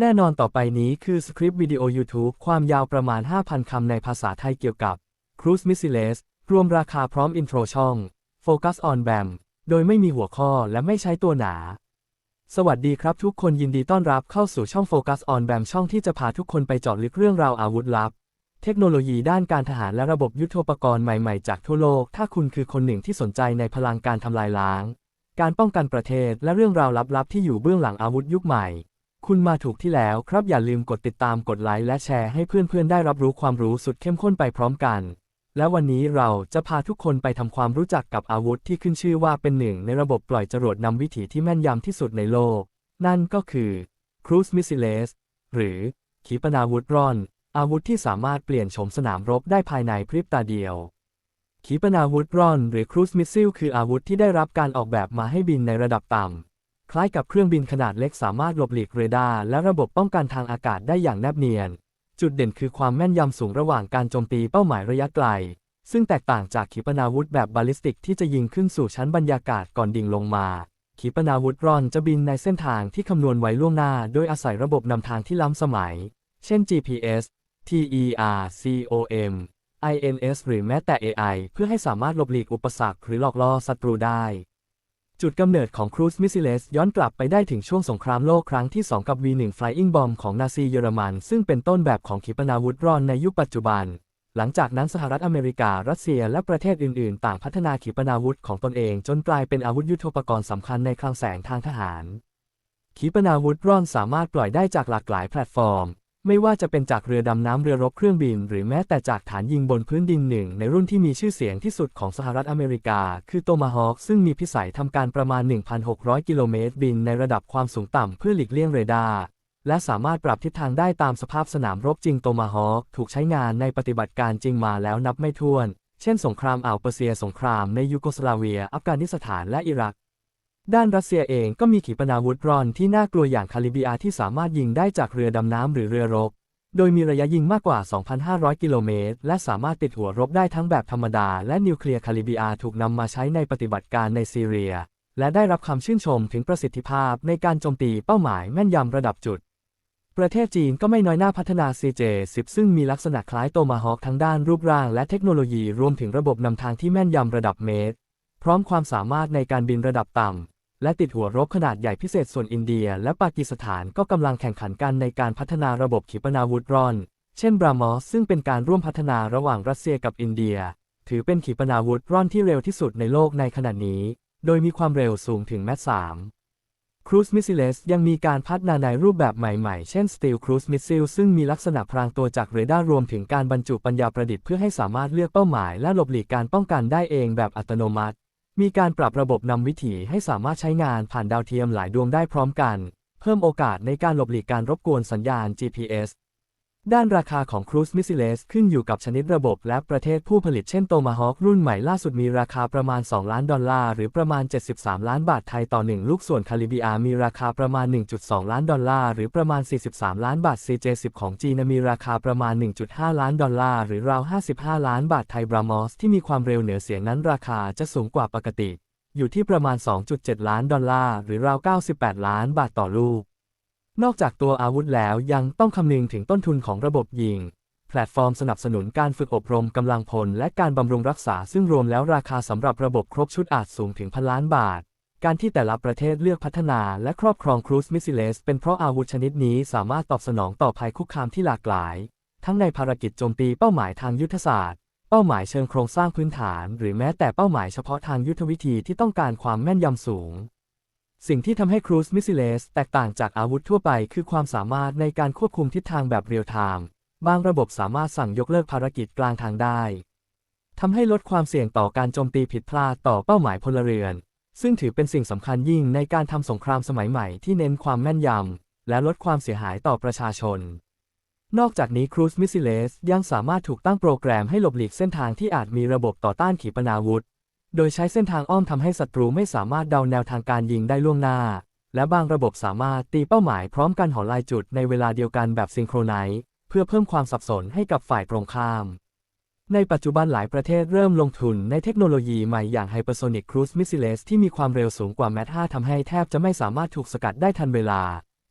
แน่นอนต่อไปนี้คือสคริปต์วิดีโอ YouTube ความยาวประมาณ 5,000 คำในภาษาไทยเกี่ยวกับ Cruise Missiles รวมราคาพร้อมอินโทรช่อง Focus on BAM โดยไม่มีหัวข้อและไม่ใช้ตัวหนา สวัสดีครับทุกคนยินดีต้อนรับเข้าสู่ช่อง Focus on BAM ช่องที่จะพาทุกคนไปเจาะลึกเรื่องราวอาวุธลับ เทคโนโลยีด้านการทหารและระบบยุทโธปกรณ์ใหม่ๆ จากทั่วโลก ถ้าคุณคือคนหนึ่งที่สนใจในพลังการทำลายล้าง การป้องกันประเทศและเรื่องราวลับๆที่อยู่เบื้องหลังอาวุธยุคใหม่ คุณมาถูกที่แล้วครับอย่าลืมกดติดตามกดไลค์และแชร์ให้เพื่อนๆ ได้รับรู้ความรู้สุดเข้มข้นไปพร้อมกัน และวันนี้เราจะพาทุกคนไปทำความรู้จักกับอาวุธที่ขึ้นชื่อว่าเป็นหนึ่งในระบบปล่อยจรวดนำวิถีที่แม่นยำที่สุดในโลก นั่นก็คือ Cruise Missiles หรือ ขีปนาวุธร่อน อาวุธที่สามารถเปลี่ยนโฉมสนามรบได้ภายในพริบตาเดียว ขีปนาวุธร่อน หรือ Cruise Missile คืออาวุธที่ได้รับการออกแบบมาให้บินในระดับต่ำ คล้ายกับเครื่องบินขนาดเล็กสามารถหลบหลีกเรดาร์และระบบป้องกันทางอากาศได้อย่างแนบเนียน จุดเด่นคือความแม่นยำสูงระหว่างการโจมตีเป้าหมายระยะไกล ซึ่งแตกต่างจากขีปนาวุธแบบบาลิสติกที่จะยิงขึ้นสู่ชั้นบรรยากาศก่อนดิ่งลงมา ขีปนาวุธร่อนจะบินในเส้นทางที่คำนวณไว้ล่วงหน้า โดยอาศัยระบบนำทางที่ล้ำสมัย เช่น GPS TERCOM INS หรือแม้แต่ AI เพื่อให้สามารถหลบหลีกอุปสรรคหรือหลอกล่อศัตรูได้ จุดกำเนิดของ Cruise Missile ย้อนกลับไปได้ถึงช่วงสงครามโลกครั้งที่ 2 กับ V1 Flying Bomb ของนาซีเยอรมัน ซึ่งเป็นต้นแบบของขีปนาวุธร่อนในยุคปัจจุบัน หลังจากนั้นสหรัฐอเมริกา รัสเซีย และประเทศอื่นๆ ต่างพัฒนาขีปนาวุธของตนเอง จนกลายเป็นอาวุธยุทโธปกรณ์สำคัญในคลังแสงทางทหาร ขีปนาวุธร่อนสามารถปล่อยได้จากหลากหลายแพลตฟอร์ม ไม่ว่าจะเป็นจากเรือดำน้ำเรือรบเครื่องบิน หรือแม้แต่จากฐานยิงบนพื้นดินหนึ่งในรุ่นที่มีชื่อเสียงที่สุดของสหรัฐอเมริกา คือโตมาฮอคซึ่งมีพิสัยทำการประมาณ 1,600 กิโลเมตรบินในระดับความสูงต่ำเพื่อหลีกเลี่ยงเรดาร์และสามารถปรับทิศทางได้ตามสภาพสนามรบจริงโตมาฮอคถูกใช้งานในปฏิบัติการจริงมาแล้วนับไม่ถ้วน เช่น สงครามอ่าวเปอร์เซีย สงครามในยูโกสลาเวีย อัฟกานิสถานและอิรัก ด้านรัสเซียเองก็มีขีปนาวุธรอนที่น่ากลัวอย่างคาลิบิอาที่สามารถยิงได้จากเรือดำน้ำหรือเรือรบ โดยมีระยะยิงมากกว่า 2,500 กิโลเมตร และสามารถติดหัวรบได้ทั้งแบบธรรมดา และนิวเคลียร์คาลิบิอาถูกนำมาใช้ในปฏิบัติการในซีเรีย และได้รับคำชื่นชมถึงประสิทธิภาพในการโจมตีเป้าหมายแม่นยำระดับจุด ประเทศจีนก็ไม่น้อยหน้าพัฒนา CJ-10 ซึ่งมีลักษณะคล้ายโตมาฮอคทั้งด้านรูปร่างและเทคโนโลยีรวมถึงระบบนำทางที่แม่นยำระดับเมตร พร้อมความสามารถในการบินระดับต่ำ และติดหัวรบขนาดใหญ่พิเศษส่วนอินเดีย และปากีสถานก็กำลังแข่งขันกันในการพัฒนาระบบขีปนาวุธร่อน เช่นบรามอสซึ่งเป็นการร่วมพัฒนาระหว่างรัสเซียกับอินเดีย ถือเป็นขีปนาวุธร่อนที่เร็วที่สุดในโลกในขณะนี้ โดยมีความเร็วสูงถึงแมต3 Cruise Missiles ยังมีการพัฒนาในรูปแบบใหม่ๆ เช่น Steel Cruise Missile ซึ่งมีลักษณะพรางตัวจากเรดาร์รวมถึงการบรรจุปัญญาประดิษฐ์เพื่อให้สามารถเลือกเป้าหมายและหลบหลีกการป้องกันได้เองแบบอัตโนมัติ มีการปรับระบบนำวิถีให้สามารถใช้งานผ่านดาวเทียมหลายดวงได้พร้อมกัน เพิ่มโอกาสในการหลบหลีกการรบกวนสัญญาณ GPS ด้านราคาของ Cruise Missiles ขึ้นอยู่กับชนิดระบบและประเทศผู้ผลิตเช่นโตมาฮอครุ่นใหม่ล่าสุดมีราคาประมาณ 2 ล้านดอลลาร์หรือประมาณ 73 ล้านบาทไทยต่อ 1 ลูกส่วนคาลิบิอามีราคาประมาณ 1.2 ล้านดอลลาร์หรือประมาณ 43 ล้านบาท CJ10 ของจีนมีราคาประมาณ 1.5 ล้านดอลลาร์หรือราว 55 ล้านบาทไทยบรามอสที่มีความเร็วเหนือเสียงนั้นราคาจะสูงกว่าปกติ อยู่ที่ประมาณ 2.7 ล้านดอลลาร์หรือราว 98 ล้านบาทต่อลูก นอกจากตัวอาวุธแล้วยังต้องคำนึงถึงต้นทุนของระบบยิง แพลตฟอร์มสนับสนุนการฝึกอบรมกำลังพลและการบำรุงรักษาซึ่งรวมแล้วราคาสำหรับระบบครบชุดอาจสูงถึงพันล้านบาท การที่แต่ละประเทศเลือกพัฒนาและครอบครองครูซมิสซิเลสเป็นเพราะอาวุธชนิดนี้สามารถตอบสนองต่อภัยคุกคามที่หลากหลาย ทั้งในภารกิจโจมตีเป้าหมายทางยุทธศาสตร์เป้าหมายเชิงโครงสร้างพื้นฐาน หรือแม้แต่เป้าหมายเฉพาะทางยุทธวิธีที่ต้องการความแม่นยำสูง สิ่งที่ทำให้ครูซมิสซิเลสแตกต่างจากอาวุธทั่วไปคือความสามารถในการควบคุมทิศทางแบบเรียลไทม์บางระบบสามารถสั่งยกเลิกภารกิจกลางทางได้ทำให้ลดความเสี่ยงต่อการโจมตีผิดพลาดต่อเป้าหมายพลเรือน ซึ่งถือเป็นสิ่งสำคัญยิ่งในการทำสงครามสมัยใหม่ที่เน้นความแม่นยำและลดความเสียหายต่อประชาชน นอกจากนี้ครูซมิสซิเลสยังสามารถถูกตั้งโปรแกรมให้หลบหลีกเส้นทางที่อาจมีระบบต่อต้านขีปนาวุธ โดยใช้เส้นทางอ้อมทำให้ศัตรูไม่สามารถเดาแนวทางการยิงได้ล่วงหน้า และบางระบบสามารถตีเป้าหมายพร้อมกันหอลายจุดในเวลาเดียวกันแบบซิงโครไนซ์เพื่อเพิ่มความสับสนให้กับฝ่ายตรงข้าม ในปัจจุบันหลายประเทศเริ่มลงทุนในเทคโนโลยีใหม่อย่าง Hypersonic Cruise Missiles ที่มีความเร็วสูงกว่าแมท5ทำให้แทบจะไม่สามารถถูกสกัดได้ทันเวลา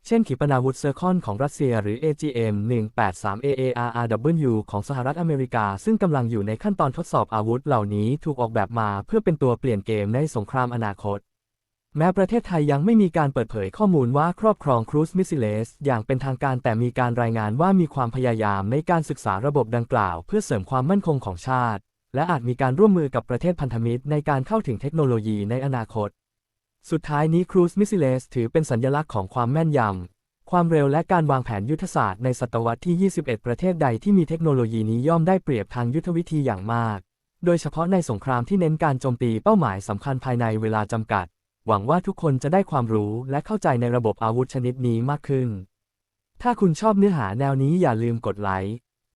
เช่นขีปนาวุธเซอร์คอนของรัสเซียหรือ AGM-183AARRW ของสหรัฐอเมริกา ซึ่งกำลังอยู่ในขั้นตอนทดสอบอาวุธเหล่านี้ถูกออกแบบมาเพื่อเป็นตัวเปลี่ยนเกมในสงครามอนาคต แม้ประเทศไทยยังไม่มีการเปิดเผยข้อมูลว่าครอบครองครูซมิสซิเลสอย่างเป็นทางการแต่มีการรายงานว่ามีความพยายามในการศึกษาระบบดังกล่าว เพื่อเสริมความมั่นคงของชาติ และอาจมีการร่วมมือกับประเทศพันธมิตรในการเข้าถึงเทคโนโลยีในอนาคต สุดท้ายนี้ครูซมิสซิเลสถือเป็นสัญลักษณ์ของความแม่นยำ ความเร็วและการวางแผนยุทธศาสตร์ในศตวรรษที่ 21 ประเทศใดที่มีเทคโนโลยีนี้ย่อมได้เปรียบทางยุทธวิธีอย่างมาก โดยเฉพาะในสงครามที่เน้นการโจมตีเป้าหมายสำคัญภายในเวลาจำกัด หวังว่าทุกคนจะได้ความรู้และเข้าใจในระบบอาวุธชนิดนี้มากขึ้น ถ้าคุณชอบเนื้อหาแนวนี้อย่าลืมกดไลค์